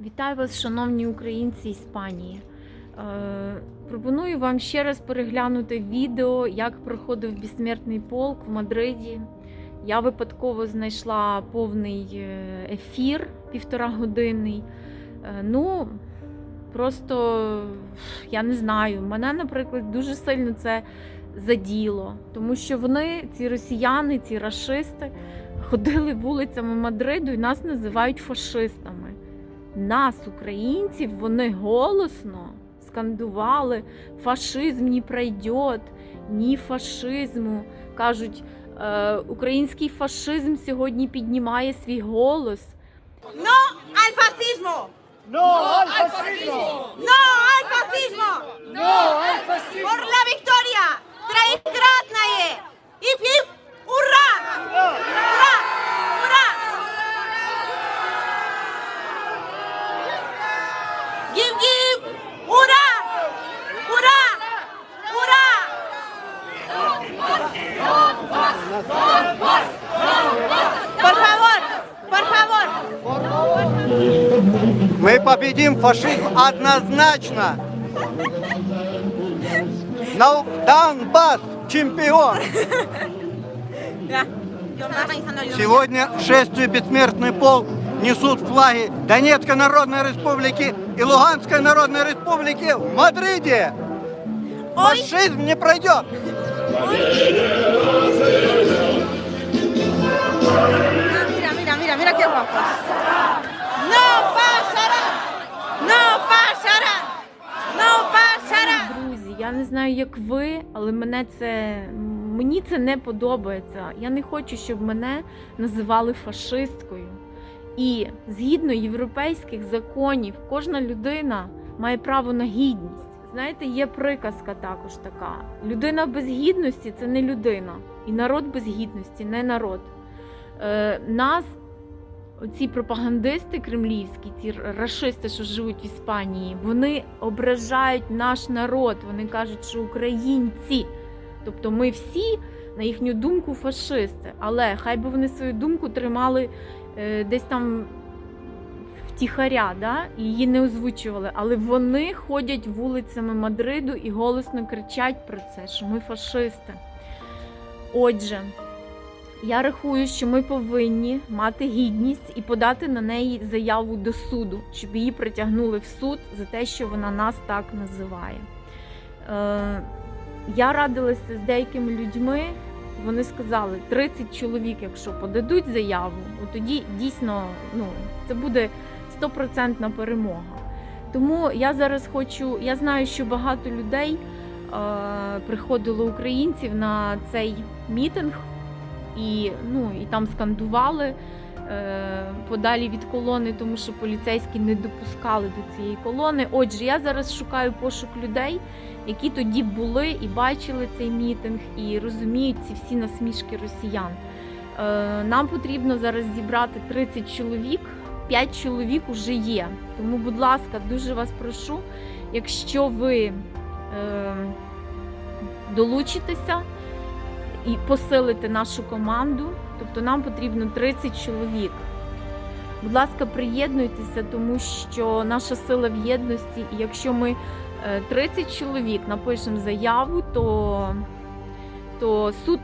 Вітаю вас, шановні українці Іспанії. Е, пропоную вам ще раз переглянути відео, як проходив безсмертний полк в Мадриді. Я випадково знайшла повний е, ефір півтора годинний. Е, ну, просто я не знаю. Мене, наприклад, дуже сильно це заділо, тому що вони, ці росіяни, ці рашисти, ходили вулицями Мадриду і нас називають фашистами. Нас, українців, вони голосно скандували фашизм не пройде, ні фашизму. Кажуть, е, український фашизм сьогодні піднімає свій голос. Но аль фашизму! Но аль фашизму! Но аль fascismo! Por favor, por favor. Мы победим фашизм однозначно! На Донбасс чемпион! Сегодня шествие бессмертный полк несут флаги Донецкой Народной Республики и Луганской Народной Республики в Мадриде. Фашизм не пройдет. Ah, mira, mira, mira, mira qué guapos. ¡No pasará! ¡No pasará! ¡No pasará! Друзі, я не знаю, як ви, але мене це мені це не подобається. Я не хочу, щоб мене називали фашисткою. І згідно європейських законів, кожна людина має право на гідність. Знаєте, є приказка також така: людина без гідності це не людина, і народ без гідності не народ. Е, нас оці пропагандисти кремлівські, ці рашисти, що живуть в Іспанії, вони ображають наш народ. Вони кажуть, що українці. Тобто ми всі, на їхню думку, фашисти. Але хай би вони свою думку тримали е, десь там втіхаря, да? її не озвучували. Але вони ходять вулицями Мадриду і голосно кричать про це, що ми фашисти. Отже. Я рахую, що ми повинні мати гідність і подати на неї заяву до суду, щоб її притягнули в суд за те, що вона нас так називає. Е, я радилася з деякими людьми. Вони сказали, 30 чоловік, якщо подадуть заяву, тоді дійсно ну, це буде стопроцентна перемога. Тому я зараз хочу, я знаю, що багато людей е, приходило українців на цей мітинг і, ну, і там скандували е, подалі від колони, тому що поліцейські не допускали до цієї колони. Отже, я зараз шукаю пошук людей, які тоді були і бачили цей мітинг, і розуміють ці всі насмішки росіян. Е, нам потрібно зараз зібрати 30 чоловік. 5 чоловік уже є. Тому, будь ласка, дуже вас прошу, якщо ви е, долучитеся і посилити нашу команду, тобто нам потрібно 30 чоловік. Будь ласка, приєднуйтеся, тому що наша сила в єдності, і якщо ми е, 30 чоловік напишемо заяву, то, то суд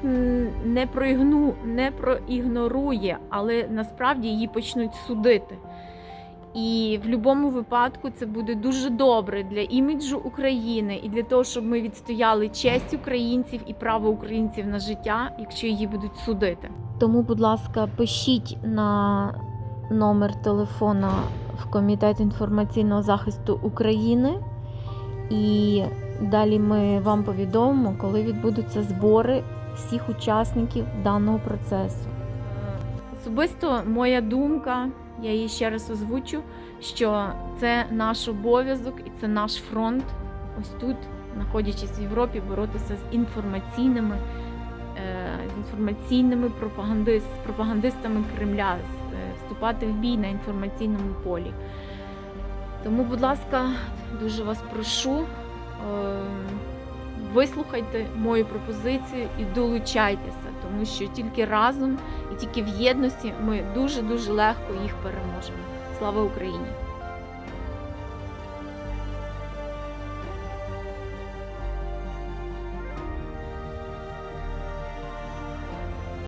не, проігну, не проігнорує, але насправді її почнуть судити. І в будь-якому випадку це буде дуже добре для іміджу України і для того, щоб ми відстояли честь українців і право українців на життя, якщо її будуть судити. Тому, будь ласка, пишіть на номер телефона в Комітет інформаційного захисту України, і далі ми вам повідомимо, коли відбудуться збори всіх учасників даного процесу. Особисто моя думка, я її ще раз озвучу, що це наш обов'язок і це наш фронт. Ось тут, знаходячись в Європі, боротися з інформаційними, е, з інформаційними пропагандист, пропагандистами Кремля, е, вступати в бій на інформаційному полі. Тому, будь ласка, дуже вас прошу. Е, Вислухайте мою пропозицію і долучайтеся, тому що тільки разом і тільки в єдності ми дуже дуже легко їх переможемо. Слава Україні!